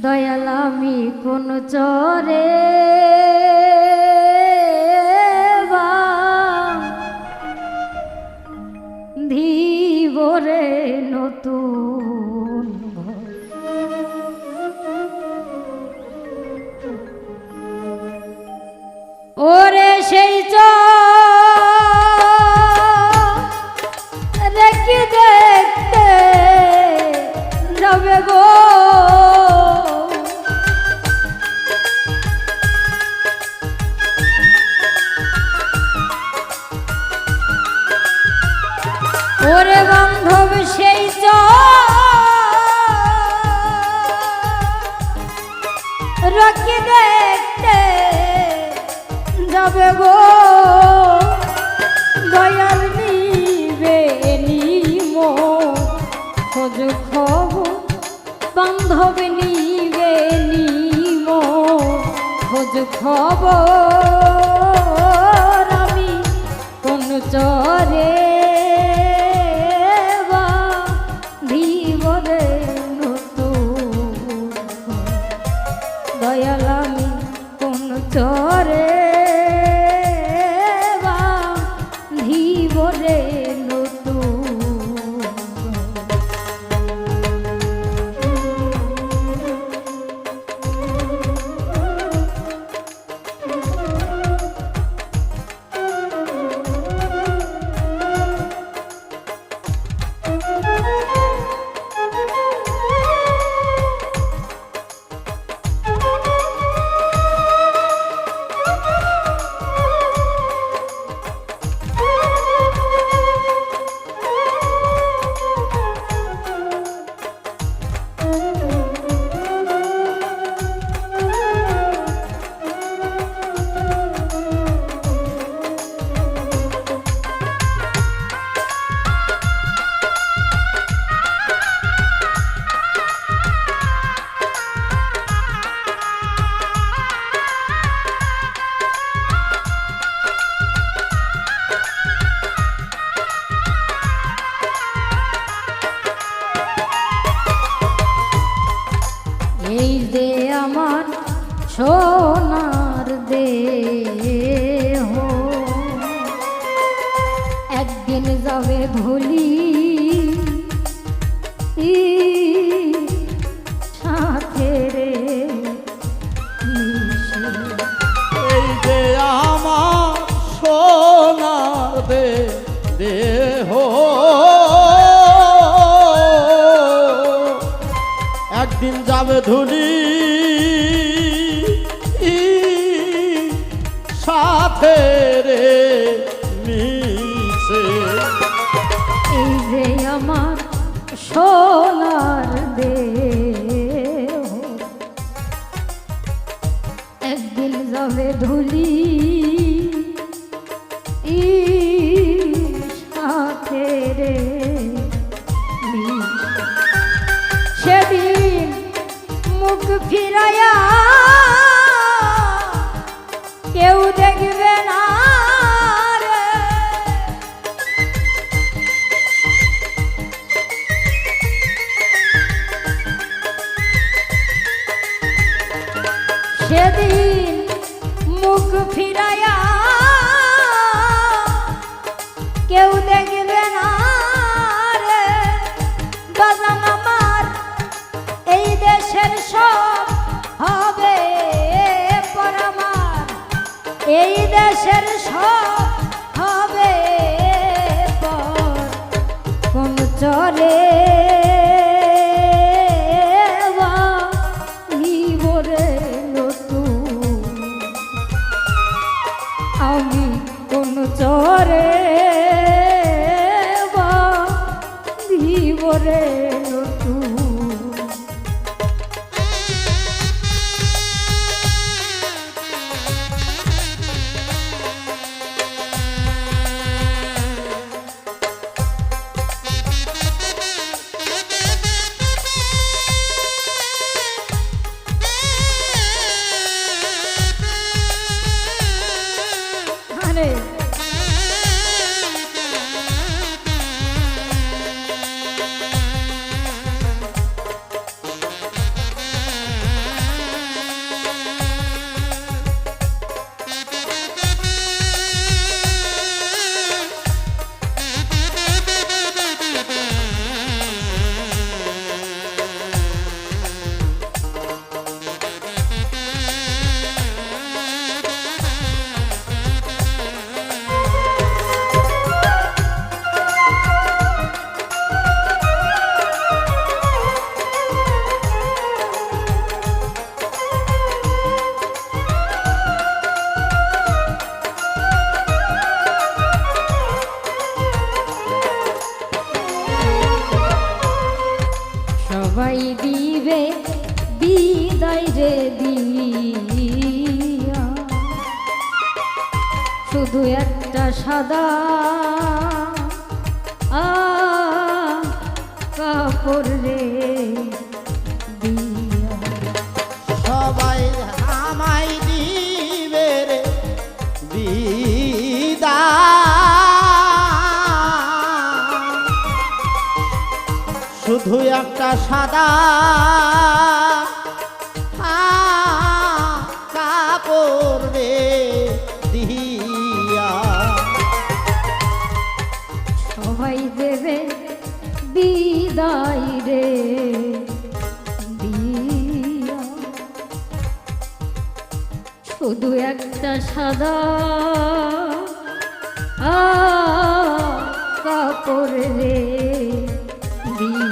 দয়াল কোন চরে ধীবরে নতুন ওরে সেই রেখে রকি দেখতে যাবে গো। দয়াল নিবে নিম খোঁজ খবর বান্ধব নিবে নিম খোঁজ খবর আমি কোন চরে একদিন যাবে ভুলি সাথে রে। এই যে আমার সোনার দেহ একদিন যাবে ধুলি সোনার দে একদিন যাবে ধুলি সেদিন মুখ ফিরাইয়া কেউ দেখবে রে দিয়া। শুধু একটা সাদা কাপড় রে সবাই শুধু একটা সাদা দেবে বিদায় রে। শুধু একটা সাদা কাপড় রে। দিয়া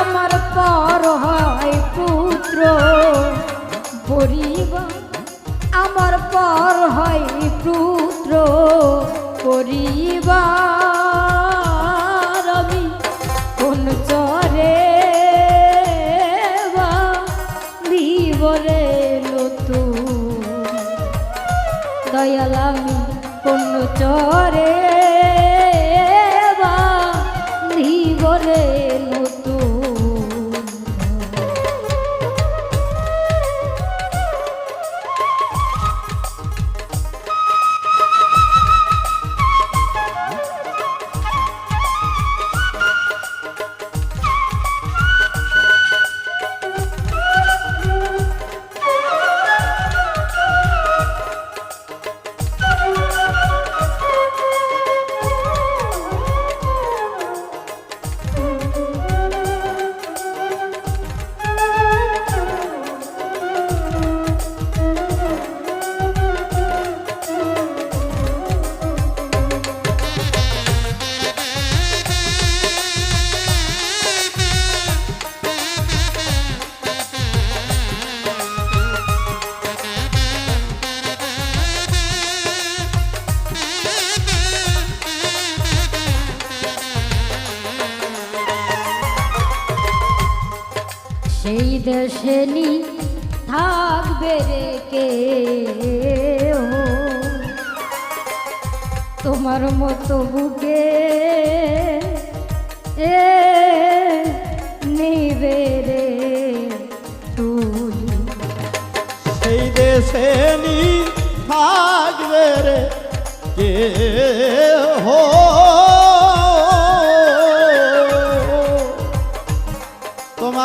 আমার পর হয় পুত্র। পরিবার আমার পর হয় পুত্র। পরিবার আমি কোন চরে বা দিবরে নতুন। দয়াল আমি কোন চরে সেই দেশে নি থাকবে রে কে তোমার মতো বুকে এ নিবে রে তুই। সেই দেশে নি থাকবে রে কে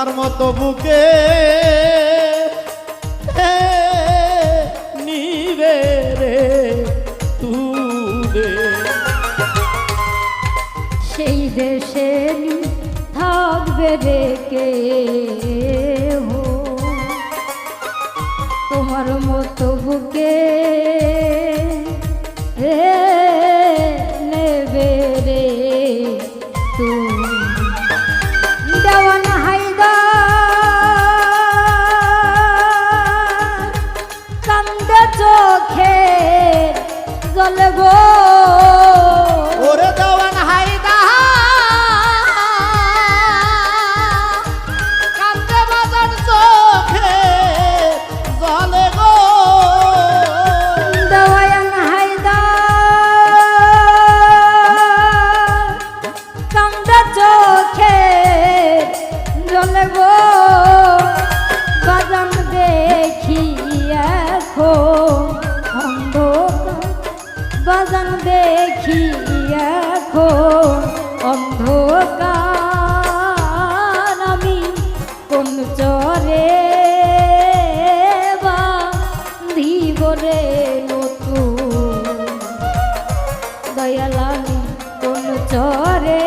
তোমার মতো বুকে নিবে রে তুলে সেই দেশে থাকবে রে কে তোমার মতো বুকে গো। ওরে দেওয়ান হাইদা কান্দে বাজার চোখে জলে গো। দেওয়ান হাইদা কান্দে চোখে জলে গো। দয়ালামি কোন চরে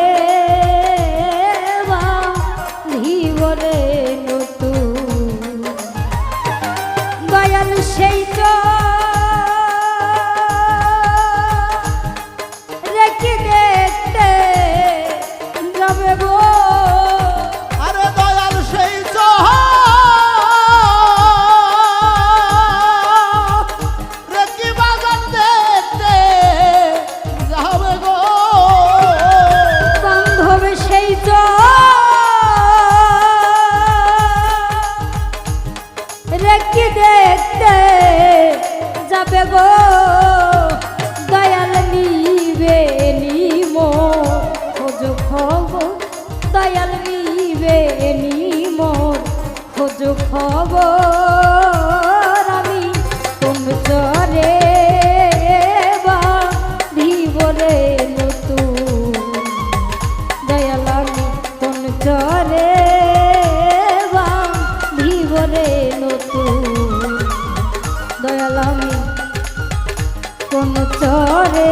খবর, দয়াল নিবে নিমোর খোঁজ খবর। আমি কোন চরে বা ভিবরে নতুন? দয়ালামি কোন চরে বা ভিবরে নতুন? দয়ালামি কোন চরে